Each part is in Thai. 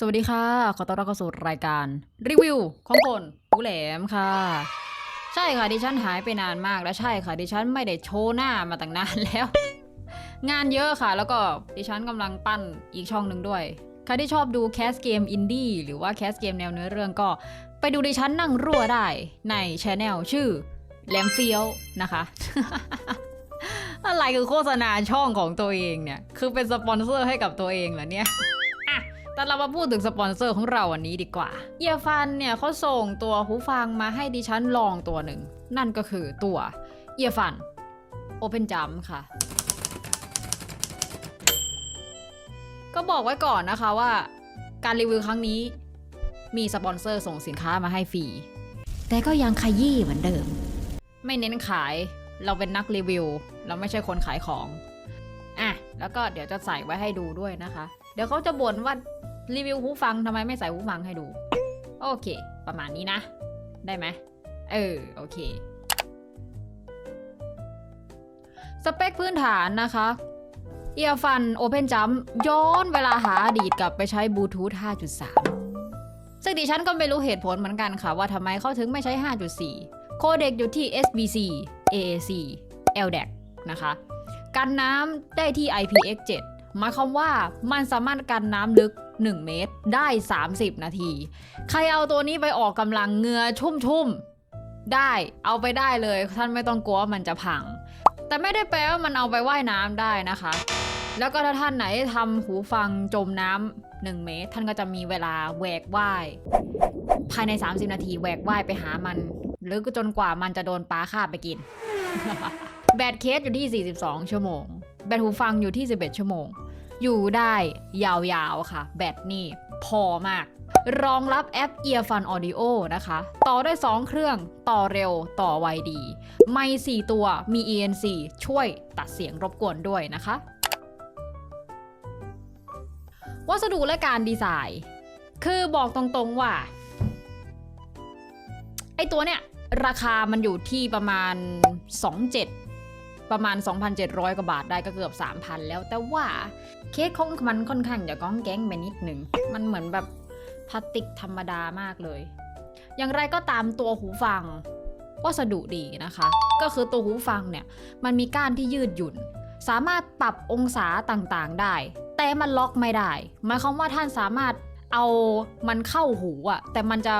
สวัสดีค่ะ ขอต้อนรับเข้าสู่รายการรีวิวของคนหูแหลมค่ะ ใช่ค่ะดิฉันหายไปนานมากและใช่ค่ะดิฉันไม่ได้โชว์หน้ามาตั้งนานแล้ว งานเยอะค่ะ แล้วก็ดิฉันกำลังปั้นอีกช่องหนึ่งด้วยใครที่ชอบดูแคสเกมอินดี้หรือว่าแคสเกมแนวเนื้อเรื่องก็ ไปดูดิฉันนั่งรั่วได้ในช anel ชื่อแหลมเฟียวนะคะ อะไรคือโฆษณาช่องของตัวเองเนี่ย คือเป็นสปอนเซอร์ให้กับตัวเองเหรอเนี่ย แต่เรามาพูดถึงสปอนเซอร์ของเราวันนี้ดีกว่าเอียฟันเนี่ยเขาส่งตัวหูฟังมาให้ดิฉันลองตัวหนึ่ง นั่นก็คือตัวเอียฟัน Open Jump ค่ะ ก็บอกไว้ก่อนนะคะว่า การรีวิวครั้งนี้มีสปอนเซอร์ส่งสินค้ามาให้ฟรี แต่ก็ยังขยี้เหมือนเดิม ไม่เน้นขาย เราเป็นนักรีวิว เราไม่ใช่คนขายของ อะ แล้วก็เดี๋ยวจะใส่ไว้ให้ดูด้วยนะคะ เดี๋ยวเขาจะบ่นว่า รีวิวหูฟังทำไมไม่ใส่หูฟังให้ดู โอเค ประมาณนี้นะ ได้ไหมเออ โอเค สเปคพื้นฐานนะคะ เอียฟัน Open Jump ย้อนเวลาหาอดีตกลับไปใช้บลูทูธ 5.3 ซึ่งดิฉันก็ไม่รู้เหตุผลเหมือนกันค่ะ ว่าทำไมเขาถึงไม่ใช้ 5.4 โคเด็กอยู่ที่ SBC AAC LDAC นะคะ กันน้ำได้ที่ IPX7 หมายความว่ามันสามารถกันน้ำลึก 1 เมตรได้ 30 นาที ใครเอาตัวนี้ไปออกกำลังเงือชุ่มๆ ได้เอาไปได้เลยท่านไม่ต้องกลัวว่ามันจะพัง แต่ไม่ได้แปลว่ามันเอาไปว่ายน้ำได้นะคะ แล้วก็ถ้าท่านไหนทำหูฟังจมน้ำ1เมตร ท่านก็จะมีเวลาแหวกว่ายภายใน 30 นาทีแหวกว่ายไปหามัน หรือจนกว่ามันจะโดนปลาคาบไปกิน แบตเคสอยู่ที่ 42 ชั่วโมง แบตหูฟังอยู่ที่ 11 ชั่วโมง อยู่ได้ยาวๆค่ะ แบตนี่พอมาก รองรับแอป Earfun Audio นะคะ ต่อได้ 2 เครื่องต่อเร็วต่อไวดี ไม่4ตัวมี ANC ช่วยตัดเสียงรบกวนด้วยนะคะ วัสดุและการดีไซน์ คือบอกตรงๆว่า ไอตัวเนี้ยราคามันอยู่ที่ประมาณ 27 ประมาณ 2,700 กว่าบาทได้ก็เกือบ 3,000 แล้วแต่ว่าเคสของมันค่อนข้างจะก้องแก๊งไปนิดหนึ่ง มันเหมือนแบบพลาสติกธรรมดามากเลย อย่างไรก็ตามตัวหูฟังวัสดุดีนะคะ ก็คือตัวหูฟังเนี่ย มันมีก้านที่ยืดหยุ่น สามารถปรับองศาต่างๆได้ แต่มันล็อกไม่ได้ หมายความว่าท่านสามารถเอามันเข้าหูอะแต่มันจะ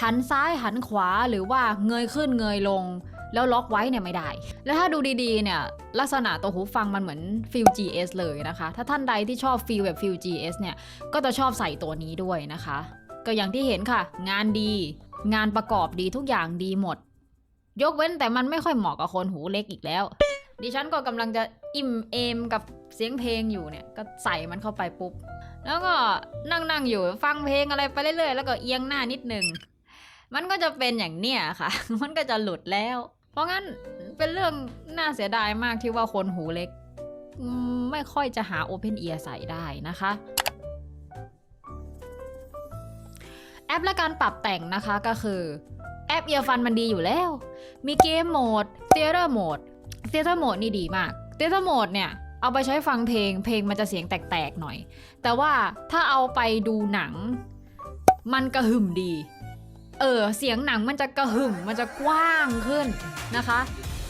หันซ้ายหันขวาหรือว่าเงยขึ้นเงยลง แล้วล็อกไว้เนี่ยไม่ได้ แล้วถ้าดูดีๆเนี่ยลักษณะตัวหูฟังมันเหมือนฟิล GS เลยนะคะ ถ้าท่านใดที่ชอบฟิลแบบฟิล GS เนี่ยก็จะชอบใส่ตัวนี้ด้วยนะคะ ก็อย่างที่เห็นค่ะ งานดี งานประกอบดีทุกอย่างดีหมด ยกเว้นแต่มันไม่ค่อยเหมาะกับคนหูเล็กอีกแล้ว ดิฉันก็กำลังจะอิ่มเอมกับเสียงเพลงอยู่เนี่ยก็ใส่มันเข้าไปปุ๊บแล้วก็นั่งนั่งๆอยู่ฟังเพลงอะไรไปเรื่อยๆ แล้วก็เอียงหน้านิดนึง มันก็จะเป็นอย่างเนี้ยค่ะ มันก็จะหลุดแล้ว เพราะงั้นเป็นเรื่องน่าเสียดายมากที่ว่าคนหูเล็ก ไม่ค่อยจะหา Open Ear ใส่ได้นะคะ แอปและการปรับแต่งนะคะก็คือ แอป Earfun มันดีอยู่แล้ว มีเกมโหมด Theater Mode Theater Mode นี่ดีมาก Theater Mode เนี่ยเอาไปใช้ฟังเพลง เพลงมันจะเสียงแตกๆหน่อย แต่ว่าถ้าเอาไปดูหนัง มันกระหึ่มดี เออเสียงหนังมันจะกระหึ่มมันจะกว้างขึ้นนะคะ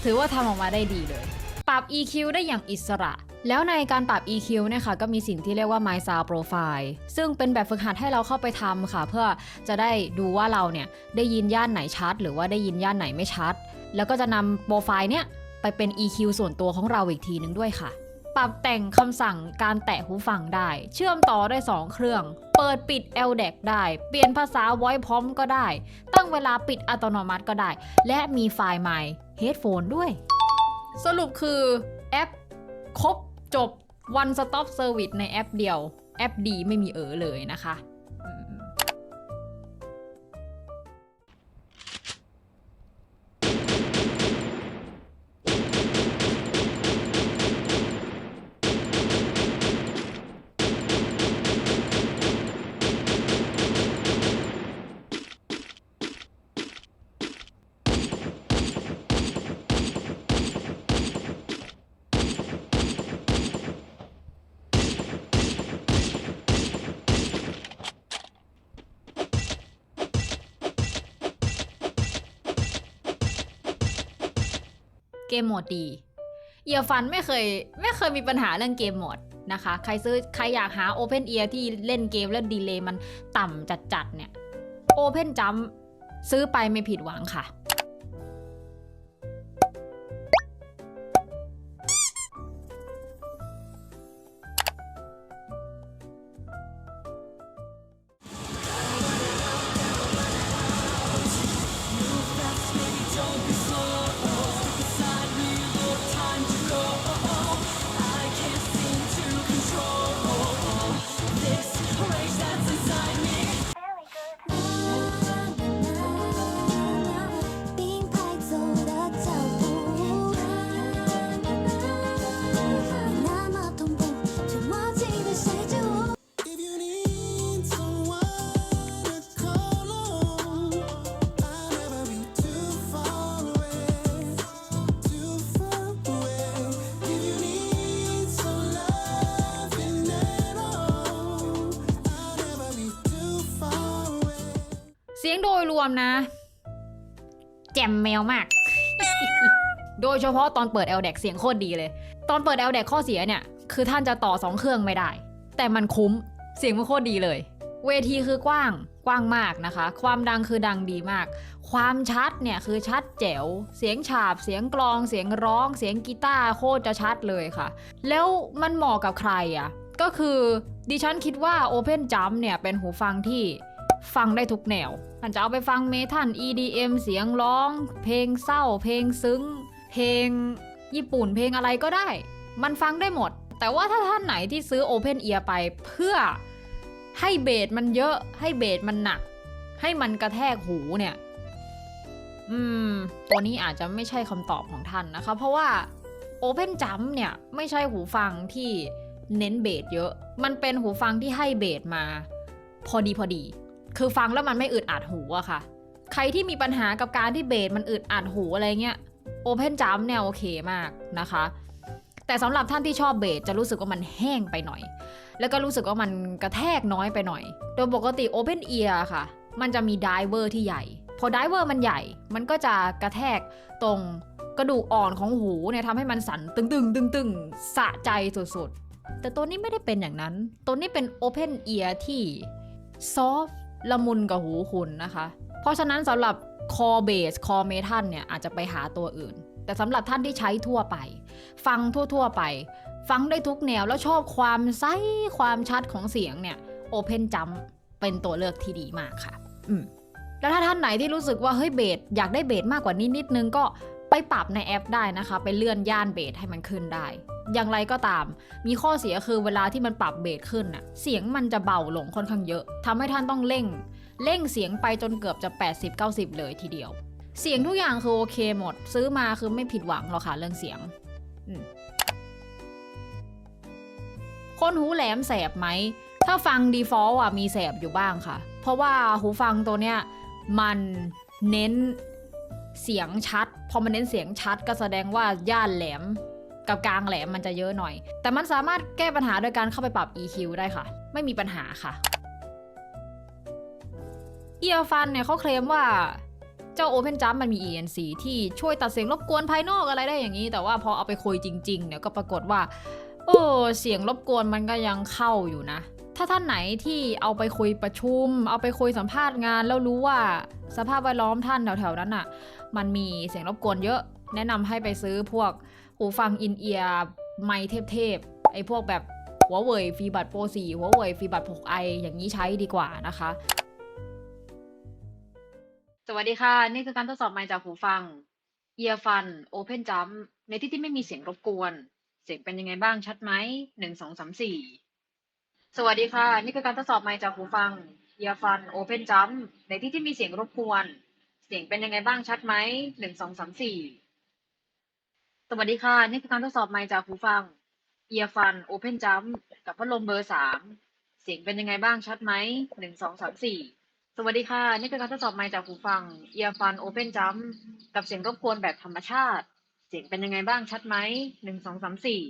ถือว่าทำออกมาได้ดีเลย ปรับ EQ ได้อย่างอิสระ แล้วในการปรับ EQ เนี่ยค่ะก็มีสิ่งที่เรียกว่า My Sound Profile ซึ่งเป็นแบบฝึกหัดให้เราเข้าไปทำค่ะ เพื่อจะได้ดูว่าเราเนี่ยได้ยินย่านไหนชัด หรือว่าได้ยินย่านไหนไม่ชัด แล้วก็จะนำโปรไฟล์เนี่ยไปเป็น EQ ส่วนตัวของเราอีกทีหนึ่งด้วยค่ะ ปรับแต่งคำสั่งการแตะหูฟังได้ เชื่อมต่อได้ 2 เครื่อง เปิดปิด LDAC ได้ เปลี่ยนภาษา Voice พร้อมก็ได้ ตั้งเวลาปิดอัตโนมัติก็ได้ และมีไฟล์ My Headphone ด้วย สรุปคือแอปครบจบ One Stop Service ในแอปเดียว แอปดีไม่มีเออเลยนะคะ กมโหมดดีเอียฟันไม่เคยไม่เคยมีปัญหาเรื่องเกมโหมดนะคะ ใครซื้อใครอยากหา Open Ear ที่เล่นเกมแล้วดีเลย์มันต่ำจัดๆเนี่ย Open Jump ซื้อไปไม่ผิดหวังค่ะ ยงโดยรวมนะ แจ่มแมวมาก โดยเฉพาะตอนเปิด l d ดเสียงโคตรดีเลย ตอนเปิด l d ดข้อเสียเนี่ย คือท่านจะต่อ 2 เครื่องไม่ได้ แต่มันคุ้มเสียงมันโคตรดีเลย เวทีคือกว้างกว้างมากนะคะ ความดังคือดังดีมาก ความชัดเนี่ยคือชัดแจ๋ว เสียงฉาบ เสียงกลอง เสียงร้อง เสียงกีตาร์โคตรจะชัดเลยค่ะ แล้วมันเหมาะกับใครอะ ก็คือดิฉันคิดว่า Open Jump เนี่ยเป็นหูฟังที่ ฟังได้ทุกแนวมันจะเอาไปฟังเมทัล EDM เสียงร้อง เพลงเศร้า เพลงซึ้ง เพลงญี่ปุ่นเพลงอะไรก็ได้ มันฟังได้หมด แต่ว่าถ้าท่านไหนที่ซื้อ Open Ear ไปเพื่อให้เบสมันเยอะให้เบสมันหนัก ให้มันกระแทกหูเนี่ย อืม ตัวนี้อาจจะไม่ใช่คำตอบของท่านนะคะ เพราะว่า Open Jump เนี่ย ไม่ใช่หูฟังที่เน้นเบสเยอะ มันเป็นหูฟังที่ให้เบสมา พอดีพอดี คือฟังแล้วมันไม่อึดอัดหูอะค่ะ ใครที่มีปัญหากับการที่เบสมันอึดอัดหูอะไรเงี้ย Open Jump เนี่ยโอเคมากนะคะ แต่สำหรับท่านที่ชอบเบสจะรู้สึกว่ามันแห้งไปหน่อย แล้วก็รู้สึกว่ามันกระแทกน้อยไปหน่อย โดยปกติ Open Ear ค่ะ มันจะมีไดเวอร์ที่ใหญ่ พอไดเวอร์มันใหญ่ มันก็จะกระแทกตรงกระดูกอ่อนของหูเนี่ยทำให้มันสั่นตึงตึงตึงตึงๆสะใจสุดๆ แต่ตัวนี้ไม่ได้เป็นอย่างนั้น ตัวนี้เป็น Open Ear ที่ซอฟ ละมุนกับหูคุณนะคะ เพราะฉะนั้นสำหรับ Core Bass Core Metal เนี่ยอาจจะไปหาตัวอื่น แต่สำหรับท่านที่ใช้ทั่วไป ฟังทั่วๆไป ฟังได้ทุกแนวแล้วชอบความไซความชัดของเสียงเนี่ย Open Jump เป็นตัวเลือกที่ดีมากค่ะ อืมแล้วถ้าท่านไหนที่รู้สึกว่าเฮ้ยเบสอยากได้เบสมากกว่านี้นิดนึงก็ ไปปรับในแอปได้นะคะ ไปเลื่อนย่านเบสให้มันขึ้นได้ อย่างไรก็ตาม มีข้อเสียคือเวลาที่มันปรับเบสขึ้นน่ะ เสียงมันจะเบาลงค่อนข้างเยอะทำให้ท่านต้องเร่ง เร่งเสียงไปจนเกือบจะ 80-90 เลยทีเดียว เสียงทุกอย่างคือโอเคหมด ซื้อมาคือไม่ผิดหวังหรอกค่ะเรื่องเสียงคนหูแหลมแสบไหม ถ้าฟัง default อะมีแสบอยู่บ้างค่ะ เพราะว่าหูฟังตัวเนี้ยมันเน้น เสียงชัด พอมันเน้นเสียงชัดก็แสดงว่าย่านแหลม กับกลางแหลมมันจะเยอะหน่อย แต่มันสามารถแก้ปัญหาโดยการเข้าไปปรับ EQ ได้ค่ะ ไม่มีปัญหาค่ะ เอียฟันเนี่ยเขาเคลมว่าเจ้า Open Jump มันมี ENC ที่ช่วยตัดเสียงรบกวนภายนอกอะไรได้อย่างนี้ แต่ว่าพอเอาไปคุยจริงๆเนี่ยก็ปรากฏว่าเออเสียงรบกวนมันก็ยังเข้าอยู่นะ ถ้าท่านไหนที่เอาไปคุยประชุม เอาไปคุยสัมภาษณ์งานแล้วรู้ว่าสภาพแวดล้อมท่านแถวๆนั้นอะ มันมีเสียงรบกวนเยอะ แนะนำให้ไปซื้อพวกหูฟังอินเอียร์ไมเทพๆไอ้พวกแบบหัวเว่ยฟีบัตโปรสี่หัวเว่ยฟีบัต 6i อย่างนี้ใช้ดีกว่านะคะ สวัสดีค่ะ นี่คือการทดสอบไมค์จากหูฟัง Earfun Open Jump ในที่ที่ไม่มีเสียงรบกวน เสียงเป็นยังไงบ้างชัดไหมหนึ่งสองสามสี่สวัสดีค่ะ นี่คือการทดสอบไมค์จากหูฟัง Earfun Open Jump ในที่ที่มีเสียงรบกวน เสียงเป็นยังไงบ้างชัดไหมหนึ่งสองสามสี่สวัสดีค่ะ นี่คือการทดสอบไมค์จากหูฟัง Earfun Open Jump กับพัดลมเบอร์สามเสียงเป็นยังไงบ้างชัดไหมหนึ่งสองสามสี่สวัสดีค่ะ นี่คือการทดสอบไมค์จากหูฟัง Earfun Open Jump กับเสียงรบกวนแบบธรรมชาติ เสียงเป็นยังไงบ้างชัดไหมหนึ่งสองสามสี่